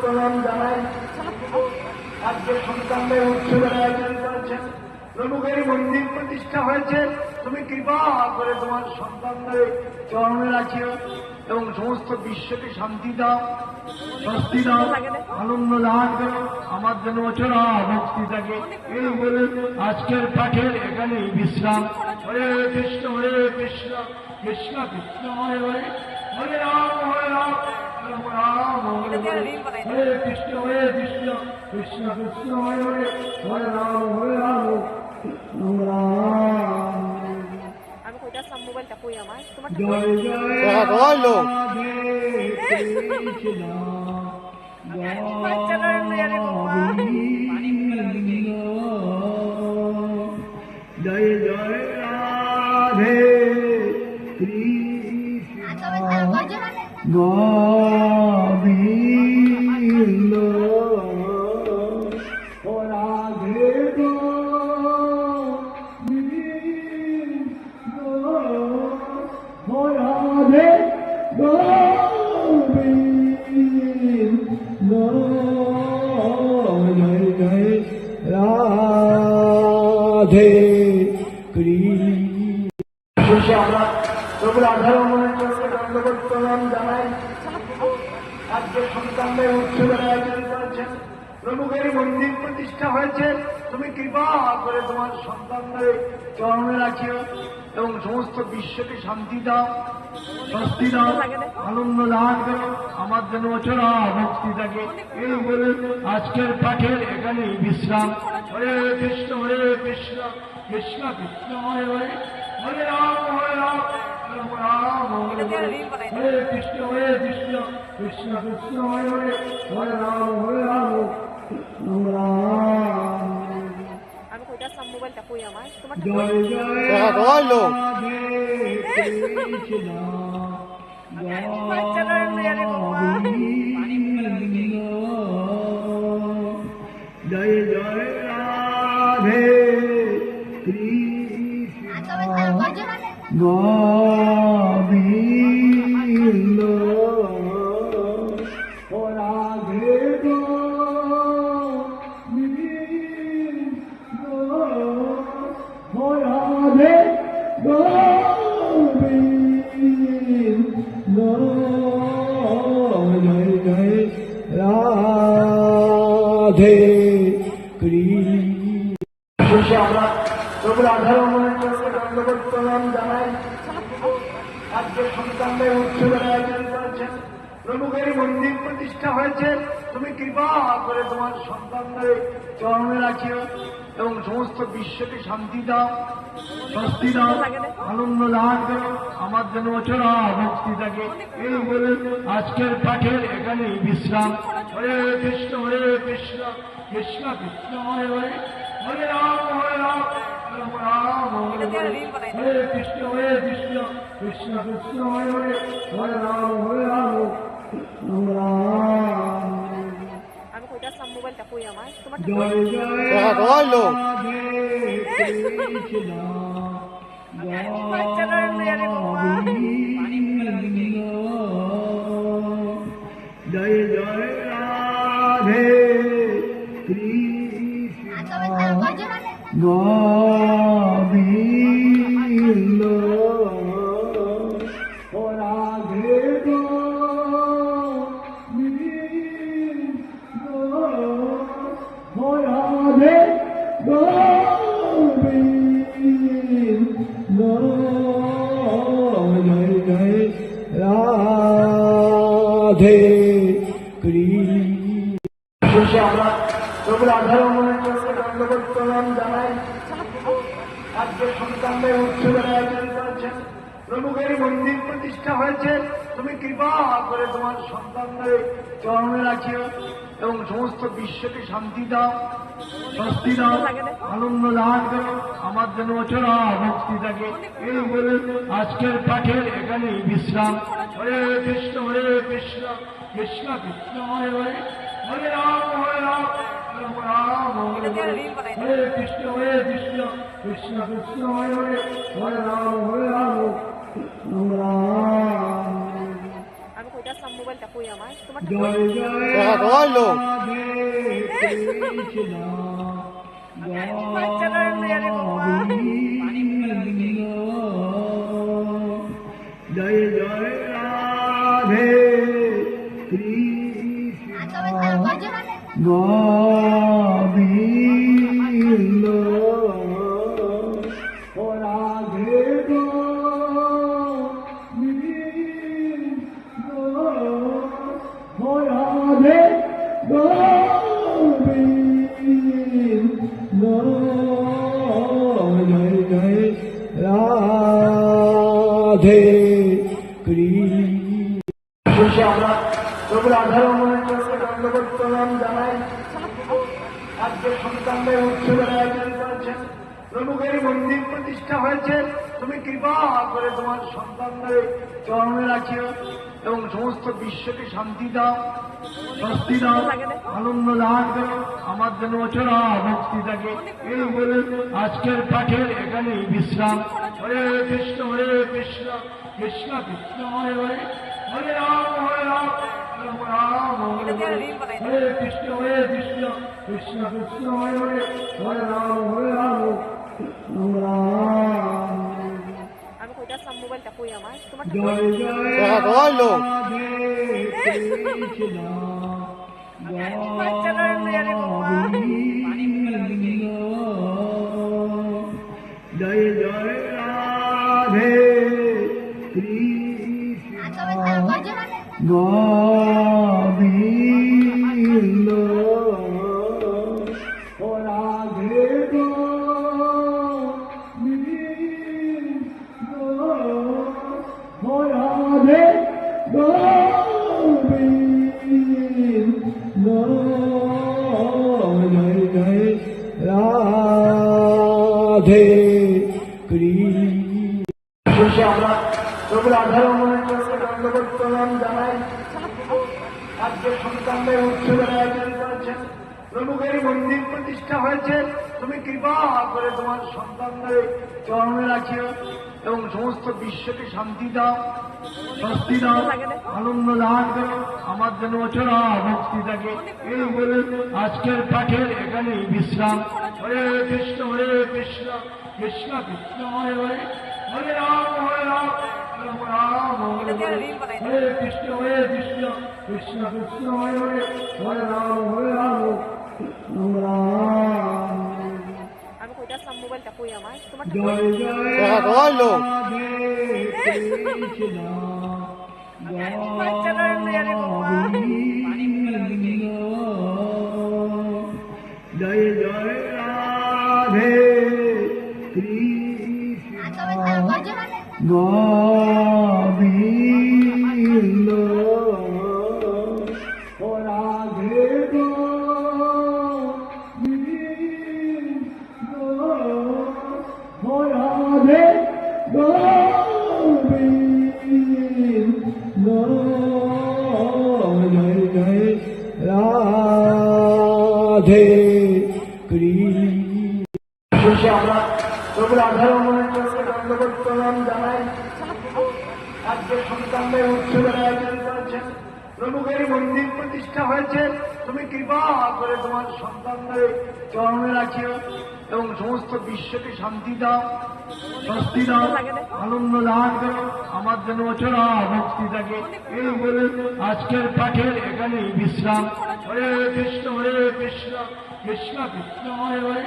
প্রণাম জানাই। আজকে সন্তানদের উৎসবের আয়োজন করেছেন প্রমুখের মন্দির প্রতিষ্ঠা হয়েছে। তুমি কৃপা করে তোমার সন্তানদের চরণে রাখিও এবং সমস্ত বিশ্বকে শান্তি দাও, স্বস্তি দাও, আনন্দ দান করো। আমার জন্য অচরা ভক্তি থাকে। এই বলে আজকের পাঠের এখানে বিশ্রাম। হরে কৃষ্ণ হরে কৃষ্ণ কৃষ্ণ কৃষ্ণ, হরে হরে। হরে রাম হরে রাম রাম রাম। হরে হরে হরে কৃষ্ণ হরে কৃষ্ণ কৃষ্ণ কৃষ্ণ হরে হরে হরে রাম হরে রাম। রাম রাম আমি কইতে আসলাম মোবাইলটা কই আমার? তোমার জয় জয়। রাধে কৃষ্ণ। বাবা। জয় রাধে শেষে মন্দির প্রতিষ্ঠা হয়েছে। তুমি কৃপা করে তোমার সন্তানদের চরণে রাখিও। এবং সমস্ত বিশ্বকে শান্তি দাও স্বস্তি দাও আনন্দ দান করো আমার জন্য অচরা ভক্তি থাকে। এই বলে আজকের পাঠের এখানে বিশ্রাম। হরে কৃষ্ণ হরে কৃষ্ণ কৃষ্ণ কৃষ্ণ হরে হরে হরে রাম হরে রাম হরে কৃষ্ণ হরে কৃষ্ণ কৃষ্ণ কৃষ্ণ হরে হরে হরে রাম হরে রাম রাম। আসলাম মোবাইলটা কই আমার জয় জয়। গোবিন্দ রাধে আজকে সন্তানদের উৎসবের আয়োজন করেছেন প্রমুখের মন্দির প্রতিষ্ঠা হয়েছে। তুমি কৃপা করে তোমার সন্তানদের চরণে রাখিও এবং সমস্ত বিশ্বকে শান্তি দাও, স্বস্তি দাও, আনন্দ দান করো, আমার জন্য অচরা ভক্তি থাকে। এই বলে আজকের পাঠের এখানে বিশ্রাম। হরে কৃষ্ণ হরে কৃষ্ণ কৃষ্ণ কৃষ্ণ, হরে হরে। হরে রাম, হরে রাম রাম রাম হরে হরে হরে কৃষ্ণ হরে কৃষ্ণ কৃষ্ণ হরে হরে হরে রাম হরে রাম রাম রাম আমি কইতে আসলাম মোবাইলটা কই আমার? তোমার জয় জয়। গোবিন্দ জয় জয় রাধে কৃষ্ণ। করেছেন প্রমুখের মন্দির প্রতিষ্ঠা হয়েছে তুমি কৃপা করে তোমার সন্তানদের চরণে রাখিও এবং সমস্ত বিশ্বকে শান্তি দাও, স্বস্তি দাও, আনন্দ দান করো, আমার জন্য অচরা ভক্তি থাকে। এই বলে আজকের পাঠের এখানে বিশ্রাম। হরে কৃষ্ণ হরে কৃষ্ণ কৃষ্ণ কৃষ্ণ, হরে হরে হরে রাম হরে রাম রাম হরে কৃষ্ণ হরে কৃষ্ণ কৃষ্ণ কৃষ্ণ, হরে হরে হরে রাম হরে রাম রাম। আসলাম মোবাইলটা কই আমার তোমারটা কই? রাধে মন্দির প্রতিষ্ঠা হয়েছে। তুমি কৃপা করে তোমার সন্তানদের চরণে রাখিও এবং সমস্ত বিশ্বকে শান্তি দাও, স্বস্তি দাও, আনন্দ দান করো, আমার জন্য অচরা ভক্তি থাকে এই বলে আজকের পাঠের এখানে বিশ্রাম। হরে কৃষ্ণ হরে কৃষ্ণ কৃষ্ণ কৃষ্ণ, হরে হরে হরে রাম হরে রাম। কৃষ্ণ হরে কৃষ্ণ কৃষ্ণ কৃষ্ণ হরে হরে হরে রাম হরে রাম আমি কইতে আসলাম মোবাইলটা কই আমার? তোমারটা জয় জয় রাধে কৃষ্ণ। জয় জয় রাধে কৃষ্ণ। শেষে আমরা প্রভু রাধারমণের চরণে দণ্ডবোধ প্রণাম জানাই, আজকে সন্তানদের উৎসবের আয়োজন করেছেন। প্রভুকের মন্দির প্রতিষ্ঠা হয়েছে। তুমি কৃপা করে তোমার সন্তানদের চরণে রাখিও। এবং সমস্ত বিশ্বকে শান্তি দাও স্বস্তি দাও আনন্দ দান করো আমার জন্য অচরা ভক্তি থাকে। এই বলে আজকের পাঠের এখানে বিশ্রাম। হরে কৃষ্ণ হরে কৃষ্ণ কৃষ্ণ কৃষ্ণ হরে হরে হরে রাম হরে রাম হরে কৃষ্ণ হরে কৃষ্ণ কৃষ্ণ কৃষ্ণ হরে হরে হরে রাম হরে রাম রাম মোবাইলটা কই আমার? তোমারটা রে বাবা। গোবিন্দ সন্তানদের চরণে রাখিও এবং সমস্ত বিশ্বকে শান্তি দাও, স্বস্তি দাও, আনন্দ দান করো। আমার জন্য অচরা ভক্তি থাকে। এই বলে আজকের পাঠের এখানে বিশ্রাম। হরে কৃষ্ণ হরে কৃষ্ণ কৃষ্ণ কৃষ্ণ, হরে হরে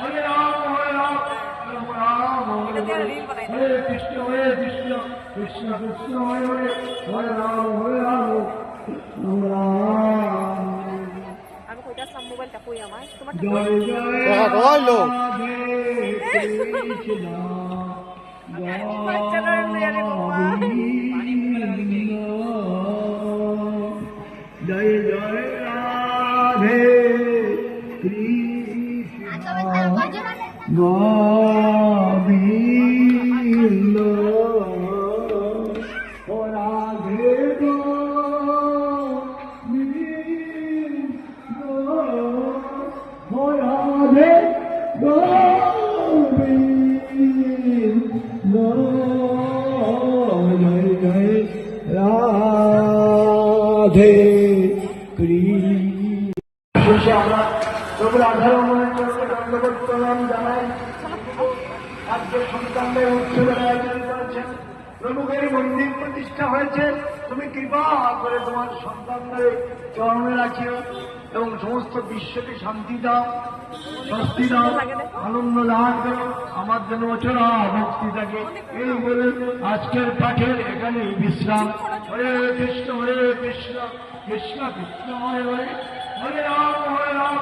হরে রাম হরে রাম হরে কৃষ্ণ হরে কৃষ্ণ কৃষ্ণ কৃষ্ণ, হরে হরে হরে রাম হরে রাম রাম আমি কইতে আসলাম মোবাইলটা কই আমার প্রমুখের মন্দির প্রতিষ্ঠা হয়েছে তুমি কৃপা করে তোমার সন্তানদের চরণে রাখিও এবং সমস্ত বিশ্বকে শান্তি দাও স্বস্তি দাও আনন্দ দান করো আমার যেন অচরা ভক্তি থাকে এই বলে আজকের পাঠের এখানেই বিশ্রাম। হরে কৃষ্ণ হরে কৃষ্ণ কৃষ্ণ কৃষ্ণ, হরে হরে হরে রাম হরে রাম।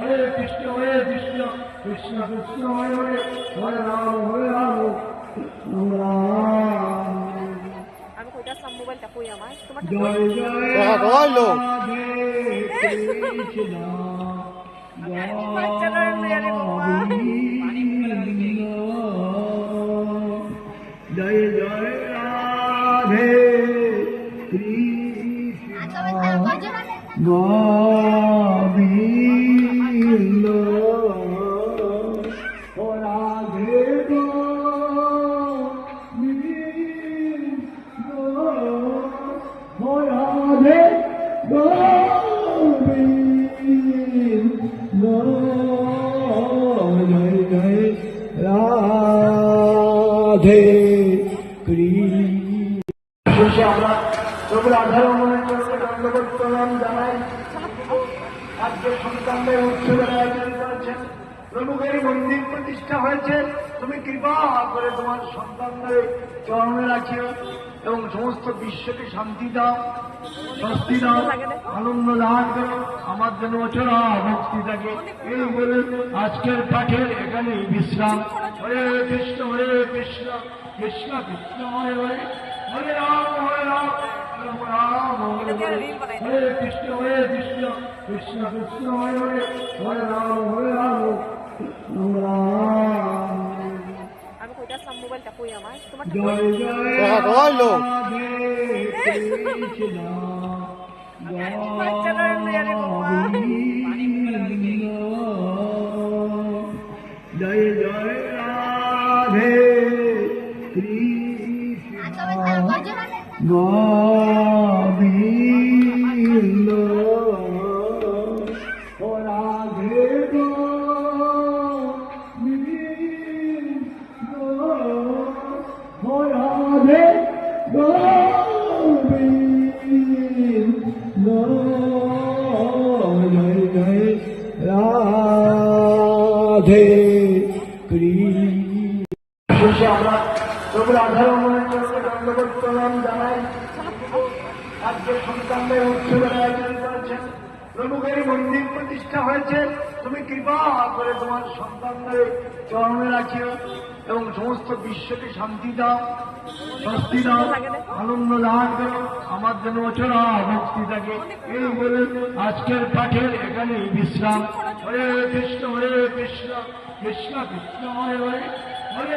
হরে কৃষ্ণ হরে কৃষ্ণ কৃষ্ণ কৃষ্ণ হরে হরে হরে রাম হরে রাম আমি কইতে আসলাম মোবাইলটা কই আমার? তোমার জয় জয় রইল। রাধে কৃষ্ণ। জয় জয় রাধে সন্তানদের মন্দির প্রতিষ্ঠা হয়েছে। তুমি কৃপা করে তোমার সন্তানদের চরণে রাখিও এবং সমস্ত বিশ্বকে শান্তি দাও, স্বস্তি দাও, আনন্দ দান করো, আমার যেন অচরা ভক্তি থাকে এই বলে আজকের পাঠের এখানেই বিশ্রাম। হরে কৃষ্ণ হরে কৃষ্ণ কৃষ্ণ কৃষ্ণ হরে হরে হরে রাম হরে রাম রাম রাম হরে হরে হরে কৃষ্ণ হরে কৃষ্ণ কৃষ্ণ কৃষ্ণ হরে হরে হরে রাম হরে রাম রাম আমি মোবাইলটা কই আমার? তোমার জয় জয় রইল। রাধে কৃষ্ণ। বাচ্চারা রিয়ালি বাবা গোবিন্দ আজকে সন্তানদের উৎসবের আয়োজন করেছেন প্রমুখের মন্দির প্রতিষ্ঠা হয়েছে। তুমি কৃপা করে তোমার সন্তানদের চরণে রাখিও এবং সমস্ত বিশ্বকে শান্তি দাও, স্বস্তি দাও, আনন্দ দান করো। আমার যেন অচরা ভক্তি থাকে। এই বলে আজকের পাঠের এখানেই বিশ্রাম। হরে কৃষ্ণ হরে কৃষ্ণ কৃষ্ণ কৃষ্ণ, হরে হরে। হরে